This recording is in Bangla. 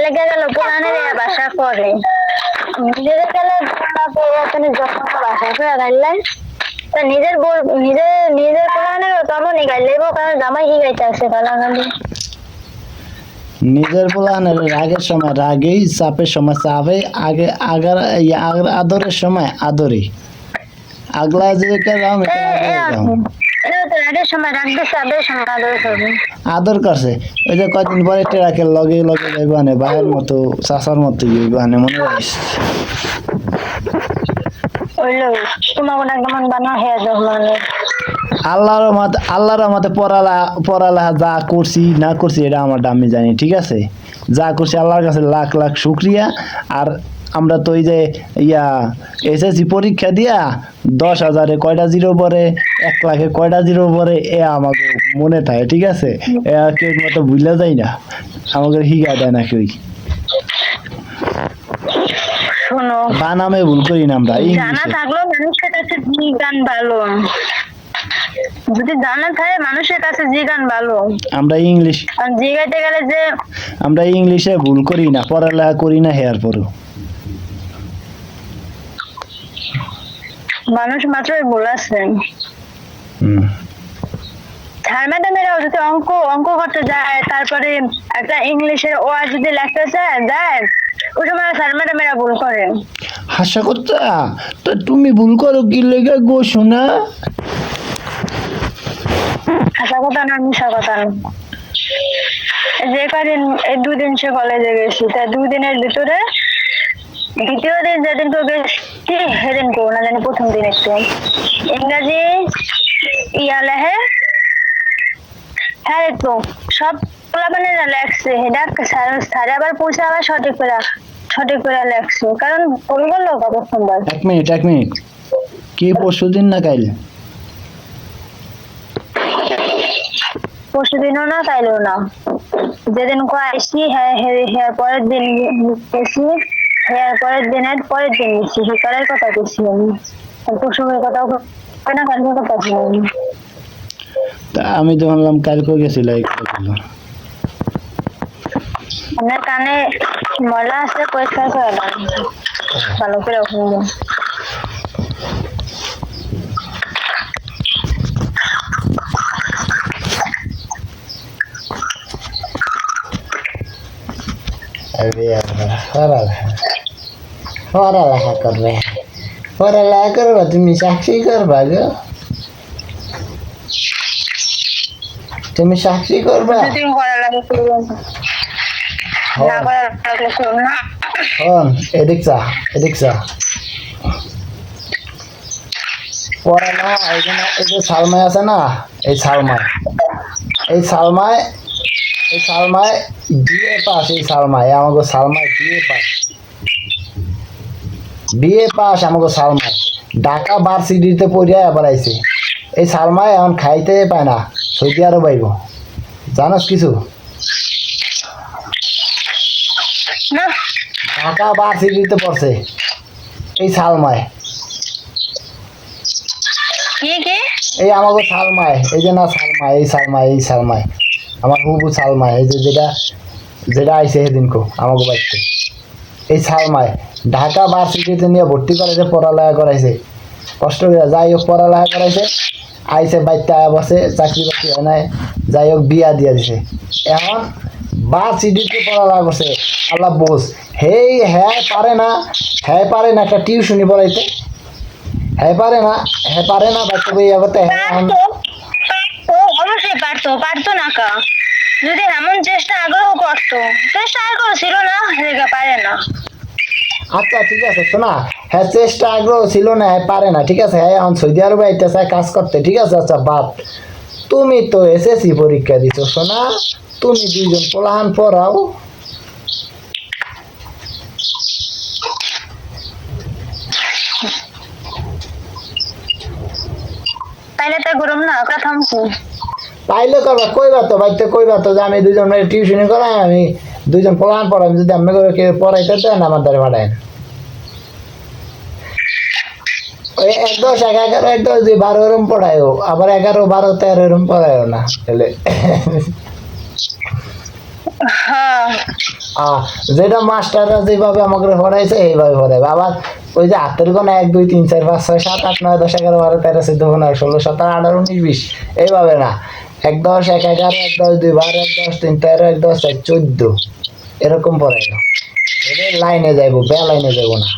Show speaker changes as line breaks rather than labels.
তাইলে গেল পুরানের বাসা করে নিজের গেলে পরিবর্তনের যখন বাসা করে গাইলে তা নিজের নিজের নিজের পুরানের তখন গাইলে কারণ জামাই কি গাইতে আছে কালাগালি
নিজের পোলানের রাগের সময় রাগেই চাপের সময় চাপে আগে আগার আগের আদরের সময় আদরে আগলা যে রাম আদর করছে ওই যে কদিন পরে ট্রাকে লগে লগে মানে ভাইয়ের মতো চাচার মতো মানে মনে রাখিস হ্যাঁ, আল্লাহর মতে আল্লাহর মতে পড়ালা পড়ালা যা করছি না করছি এটা আমার দামি জানি ঠিক আছে যা করছি আল্লাহর কাছে লাখ লাখ শুক্রিয়া আর আমরা তো ওই যে ইয়া এসএসসি পরীক্ষা দিয়া দশ হাজারে কয়টা জিরো পরে এক লাখে কয়টা জিরো পরে এ আমাকে মনে থাকে ঠিক আছে এ কেউ মতো বুঝলে যাই না আমাকে হিগা দেয় না কেউই ভুল করি না আমরা
জানা থাকলেও মানুষের কাছে গান ভালো যদি জানা থাকে মানুষের কাছে ভালো আমরা ইংলিশ গেলে যে
আমরা ইংলিশে ভুল করি না পড়ালেখা করি না হেয়ার পরও
মানুষ মাত্রই বলেছেন স্যার যদি অঙ্ক অঙ্ক করতে যায় তারপরে একটা ইংলিশের যদি চায় যায় ওই সময় স্যার ভুল করেন
হাসা করতা তো তুমি ভুল করো কি লেগে গো শোনা
হাসা কথা না মিশা কথা যে কদিন এই দুদিন সে কলেজে গেছি তা দুদিনের ভিতরে দ্বিতীয় দিন যেদিন করবে সেদিন করো না যেন প্রথম দিন একটু ইংরাজি ইয়ালে লেহে হ্যাঁ তো সব মানে লেখছে এটা স্যার আবার পৌঁছে আবার সঠিক করে সঠিক করে লেখছে কারণ ভুল করলো প্রথমবার
এক মিনিট এক মিনিট কি পরশু দিন না কাইল
পরশু দিনও না কাইলও না যেদিন কো আইসি হ্যাঁ, হ্যাঁ হ্যাঁ পরের দিন গেছি হ্যাঁ পরের দিন এর পরের দিন নিচ্ছি শীতকালের কথা বলছি আমি কুসুমের কথাও না কালকের কথা বলিনি
তা আমি তো ভাবলাম কালকে গেছিল এই কথাগুলো
আপনার কানে ময়লা আছে পরিষ্কার করে দেন ভালো করে ওখানে
Había, ahora, फराला करवे फराला करवा तुम्ही साक्षी करवा ग तुम्ही साक्षी करवा हो एदिक जा एदिक जा পড়ানা এই জন্য এই যে সালমায় আছে না এই সালমায় এই সালমায় এই সালমায় বিয়ে পাস এই সালমায় আমাকে সালমায় বিয়ে পাস বিএ পাস আমাকে ডাকা ঢাকা ভার্সিটিতে পড়িয়া এবার আইছে এই সালমায় এখন খাইতে পায় না সৌদি আরব আইব জানাস কিছু ঢাকা ভার্সিটিতে পড়ছে এই সালমায় এই আমাকে সালমায় এই যে না সালমায় এই সালমায় এই সালমায় আমার হুবু সালমায় এই যে যেটা যেটা আইসে সেদিনকে আমাকে বাইতে এই সালমায় ঢাকা ভার্সিটিতে নিয়ে ভর্তি করেছে পড়ালেখা করাইছে কষ্ট করে যাই হোক পড়ালেখা করাইছে আইসে বাইতে আয়া বসে চাকরি বাকরি হয় নাই যাই হোক বিয়া দিয়ে দিছে এখন বা সিডিতে পড়ালেখা করছে আল্লাহ বোস হেই হ্যাঁ পারে না হ্যাঁ পারে না একটা টিউশনি পড়াইতে হ্যাঁ পারে না হ্যাঁ পারে না বাচ্চা বই আবাতে
হ্যাঁ পারতো পারতো না কা যদি এমন চেষ্টা আগ্রহ করতো চেষ্টা আগ্রহ ছিল না পারে না
আচ্ছা ঠিক আছে শোনা হ্যাঁ চেষ্টা আগ্রহ ছিল না হ্যাঁ পারে না ঠিক আছে হ্যাঁ এখন সৌদি আরবে আইতেছে কাজ করতে ঠিক আছে আচ্ছা বাপ তুমি তো এসএসসি পরীক্ষা দিছো শোনা তুমি দুইজন পোলাহান পড়াও
পাইলে তো গরম না কথা
পাইলে করবা কইবা তো বাইতে কইবা তো যে আমি দুজন টিউশন করাই আমি দুইজন পড়ান পড়ান যদি আমি কেউ পড়াইতে না আমার দ্বারা পাঠায় ওই এক এগারো দুই বারো এরম পড়ায়ও আবার এগারো বারো তেরো এরম পড়ায়ও না তাহলে হ্যাঁ। যেটা মাস্টাররা যেভাবে আমাকে পড়াইছে এইভাবে পড়াবে আবার ওই যে হাতের গোনা এক দুই তিন চার পাঁচ ছয় সাত আট নয় দশ এগারো বারো তেরো চোদ্দ পনেরো ষোলো সতেরো আঠারো উনিশ বিশ এইভাবে না এক দশ এক এগারো একদশ দশ দুই বারো এক দশ তিন তেরো এক দশ এক চোদ্দ এরকম পড়াইল এদের লাইনে যাইব বে লাইনে যাইব না